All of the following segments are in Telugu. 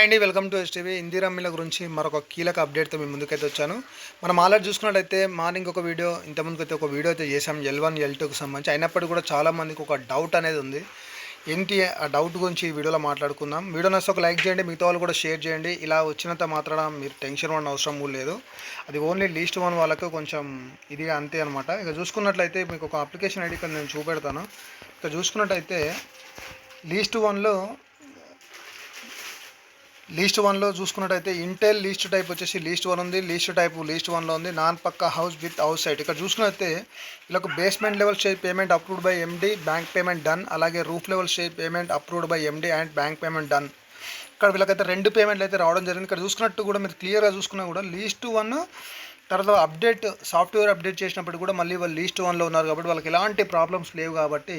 అండి వెల్కమ్ టు ఎస్టీవీ ఇందిరమ్మిల గురించి మరొక కీలక అప్డేట్తో మేము ముందుకైతే వచ్చాను. మనం ఆల్రెడీ చూసుకున్నట్టయితే మార్నింగ్ ఒక వీడియో ఇంతకుముందుకు అయితే ఒక వీడియో అయితే చేసాం ఎల్ వన్ ఎల్ టూకి సంబంధించి. అయినప్పటికీ కూడా చాలా మందికి ఒక డౌట్ అనేది ఉంది. ఏంటి ఆ డౌట్ గురించి ఈ వీడియోలో మాట్లాడుకుందాం. వీడియో నచ్చితే ఒక లైక్ చేయండి మిగతా వాళ్ళు కూడా షేర్ చేయండి. ఇలా వచ్చినంత మాత్రాన మీరు టెన్షన్ పడిన అవసరం లేదు. అది ఓన్లీ లీస్ట్ వన్ వాళ్ళకు కొంచెం ఇది అంతే అనమాట ఇక చూసుకున్నట్లయితే మీకు ఒక అప్లికేషన్ ఐడి ఇక్కడ నేను చూపెడతాను. ఇక చూసుకున్నట్టయితే లీస్ట్ వన్లో లీస్ట్ వన్లో చూసుకున్నట్టయితే ఇంటెల్ లీస్ట్ టైప్ వచ్చేసి లీస్ట్ వన్ ఉంది లీస్ట్ టైప్ లీస్ట్ వన్లో ఉంది. నాన్ పక్క హౌస్ విత్ హౌస్ సైట్. ఇక్కడ చూసుకున్నట్టయితే వీళ్ళకు basement level share payment approved by MD bank payment done అలాగే roof level share payment approved by MD and bank payment done ఇక్కడ వీళ్ళకైతే రెండు పేమెంట్లు అయితే రావడం జరిగింది. ఇక్కడ చూసుకున్నట్టు కూడా మీరు క్లియర్గా చూసుకున్నా కూడా లీస్ట్ వన్ తర్వాత అప్డేట్ సాఫ్ట్వేర్ అప్డేట్ చేసినప్పుడు కూడా మళ్ళీ వాళ్ళు లీస్ట్ వన్లో ఉన్నారు కాబట్టి వాళ్ళకి ఎలాంటి ప్రాబ్లమ్స్ లేవు కాబట్టి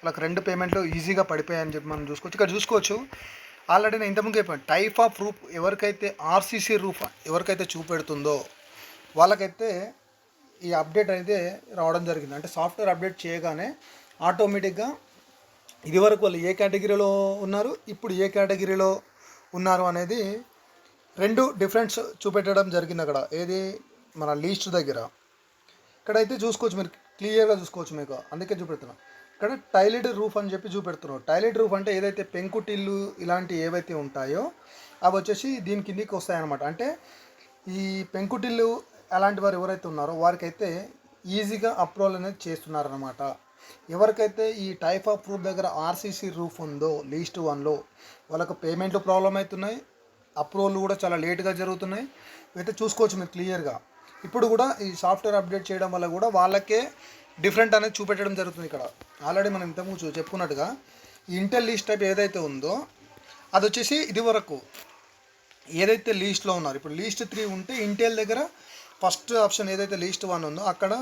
వాళ్ళకి రెండు పేమెంట్లు ఈజీగా పడిపోయాయని చెప్పి మనం చూసుకోవచ్చు. ఇక్కడ చూసుకోవచ్చు. ఆల్రెడీ నేను ఇంతకుముందు చెప్పాను టైప్ ఆఫ్ రూఫ్ ఎవరికైతే ఆర్సీసీ రూఫ్ ఎవరికైతే చూపెడుతుందో వాళ్ళకైతే ఈ అప్డేట్ అయితే రావడం జరిగింది. అంటే సాఫ్ట్వేర్ అప్డేట్ చేయగానే ఆటోమేటిక్గా ఇదివరకు వాళ్ళు ఏ కేటగిరీలో ఉన్నారు ఇప్పుడు ఏ కేటగిరీలో ఉన్నారు అనేది రెండు డిఫరెన్స్ చూపెట్టడం జరిగింది అక్కడ. ఏది? మన లీస్ట్ దగ్గర. ఇక్కడైతే చూసుకోవచ్చు మీరు క్లియర్గా చూసుకోవచ్చు మీకు. అందుకే చూపెడుతున్నాను ఇక్కడ టైలెట్ రూఫ్ అని చెప్పి చూపెడుతున్నారు. టైలెట్ రూఫ్ అంటే ఏదైతే పెంకుటిల్లు ఇలాంటి ఏవైతే ఉంటాయో అవి వచ్చేసి దీని కిందికి వస్తాయన్నమాట. అంటే ఈ పెంకుటిల్లు అలాంటి వారు ఎవరైతే ఉన్నారో వారికైతే ఈజీగా అప్రూవల్ అనేది చేస్తున్నారనమాట ఎవరికైతే ఈ టైప్ ఆఫ్ రూఫ్ దగ్గర ఆర్సీసీ రూఫ్ ఉందో లీస్ట్ వన్లో వాళ్ళకు పేమెంట్లు ప్రాబ్లం అవుతున్నాయి అప్రూవల్ కూడా చాలా లేట్గా జరుగుతున్నాయి. అయితే చూసుకోవచ్చు మీరు క్లియర్గా. ఇప్పుడు కూడా ఈ సాఫ్ట్వేర్ అప్డేట్ చేయడం వల్ల కూడా వాళ్ళకే డిఫరెంట్ అనేది చూపెట్టడం జరుగుతుంది ఇక్కడ. ఆల్రెడీ మనం ఇంతకుముందు చెప్పుకున్నట్టుగా ఇంటర్ లీస్ట్ టైప్ ఏదైతే ఉందో అది వచ్చేసి ఇది వరకు. ఏదైతే లీస్ట్లో ఉన్నారు ఇప్పుడు లీస్ట్ త్రీ ఉంటే ఇంటెల్ దగ్గర ఫస్ట్ ఆప్షన్ ఏదైతే లీస్ట్ వన్ ఉందో అక్కడ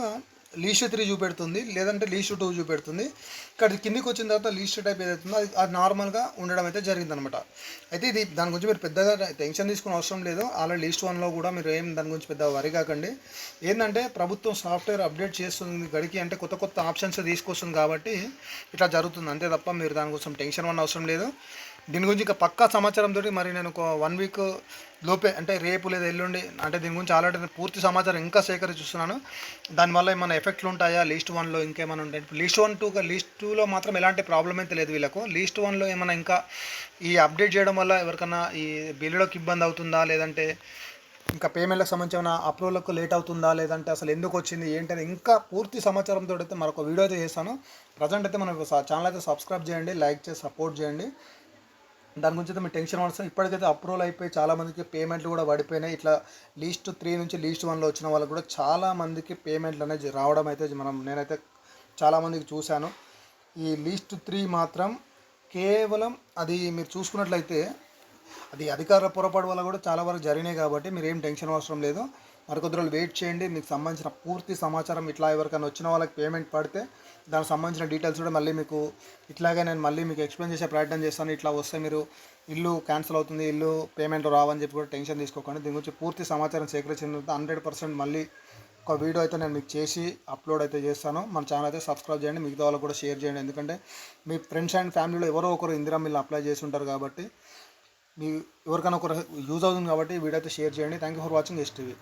లీస్ట్ త్రీ చూపెడుతుంది లేదంటే లీస్ట్ టూ చూపెడుతుంది. ఇక్కడ కిందికి వచ్చిన తర్వాత లీస్ట్ టైప్ ఏదైతుందో అది అది నార్మల్గా ఉండడం అయితే జరిగిందనమాట. అయితే ఇది దాని గురించి మీరు పెద్దగా టెన్షన్ తీసుకునే అవసరం లేదు. అలా లీస్ట్ వన్లో కూడా మీరు ఏం దాని గురించి పెద్ద వరి కాకండి. ఏంటంటే ప్రభుత్వం సాఫ్ట్వేర్ అప్డేట్ చేస్తుంది గడికి అంటే కొత్త కొత్త ఆప్షన్స్ తీసుకొస్తుంది కాబట్టి ఇట్లా జరుగుతుంది. అంతే తప్ప మీరు దానికోసం టెన్షన్ వన్ అవసరం లేదు. దీని గురించి ఇంకా పక్కా సమాచారం తోటి మరి నేను ఒక వన్ వీక్ లోపే అంటే రేపు లేదా ఎల్లుండి అంటే దీని గురించి ఆల్రెడీ నేను పూర్తి సమాచారం ఇంకా సేకరిస్తున్నాను దానివల్ల ఏమైనా ఎఫెక్ట్లు ఉంటాయా? లీస్ట్ వన్లో ఇంకేమైనా ఉంటాయి లీస్ట్ వన్ టూ లీస్ట్ టూలో మాత్రం ఎలాంటి ప్రాబ్లం అయితే లేదు వీళ్ళకు. లీస్ట్ వన్లో ఏమైనా ఇంకా ఈ అప్డేట్ చేయడం వల్ల ఎవరికైనా ఈ బిల్లులోకి ఇబ్బంది అవుతుందా? లేదంటే ఇంకా పేమెంట్లకు సంబంధించిన అప్రూవల్కు లేట్ అవుతుందా? లేదంటే అసలు ఎందుకు వచ్చింది? ఏంటని ఇంకా పూర్తి సమాచారంతో అయితే మరొక వీడియో అయితే చేస్తాను. ప్రజెంట్ అయితే మన ఛానల్ అయితే సబ్స్క్రైబ్ చేయండి లైక్ చేసి సపోర్ట్ చేయండి. దాని గురించి అయితే మీరు టెన్షన్ అవసరం ఇప్పటికైతే అప్రూవల్ అయిపోయి చాలామందికి పేమెంట్లు కూడా పడిపోయినాయి. ఇట్లా లీస్ట్ త్రీ నుంచి లీస్ట్ వన్లో వచ్చిన వాళ్ళకి కూడా చాలా మందికి పేమెంట్లు అనేది రావడం అయితే మనం నేనైతే చాలామందికి చూశాను. ఈ లీస్ట్ త్రీ మాత్రం కేవలం అది మీరు చూసుకున్నట్లయితే అది అధికార పొరపాటు వల్ల కూడా చాలా వరకు జరిగినాయి కాబట్టి మీరు ఏం టెన్షన్ అవసరం లేదు. మరికొద్ది రోజులు వెయిట్ చేయండి. మీకు సంబంధించిన పూర్తి సమాచారం ఇట్లా ఎవరికైనా వచ్చిన వాళ్ళకి పేమెంట్ పడితే దానికి సంబంధించిన డీటెయిల్స్ కూడా మళ్ళీ మీకు ఇట్లాగే నేను మళ్ళీ మీకు ఎక్స్ప్లెయిన్ చేసే ప్రయత్నం చేస్తాను. ఇట్లా వస్తే మీరు ఇల్లు క్యాన్సిల్ అవుతుంది ఇల్లు పేమెంట్ రావని చెప్పి కూడా టెన్షన్ తీసుకోకండి. దీని గురించి పూర్తి సమాచారం సేకరించిన తర్వాత హండ్రెడ్ పర్సెంట్ మళ్ళీ ఒక వీడియో అయితే నేను మీకు చేసి అప్లోడ్ అయితే చేస్తాను. మన ఛానల్ అయితే సబ్స్క్రైబ్ చేయండి మిగతా వాళ్ళకు కూడా షేర్ చేయండి. ఎందుకంటే మీ ఫ్రెండ్స్ అండ్ ఫ్యామిలీలో ఎవరో ఒకరు ఇందిరా మిల్లు అప్లై చేసి ఉంటారు కాబట్టి మీ ఎవరికైనా ఒకరు యూజ్ అవుతుంది కాబట్టి వీడియో అయితే షేర్ చేయండి. Thank you for watching S TV.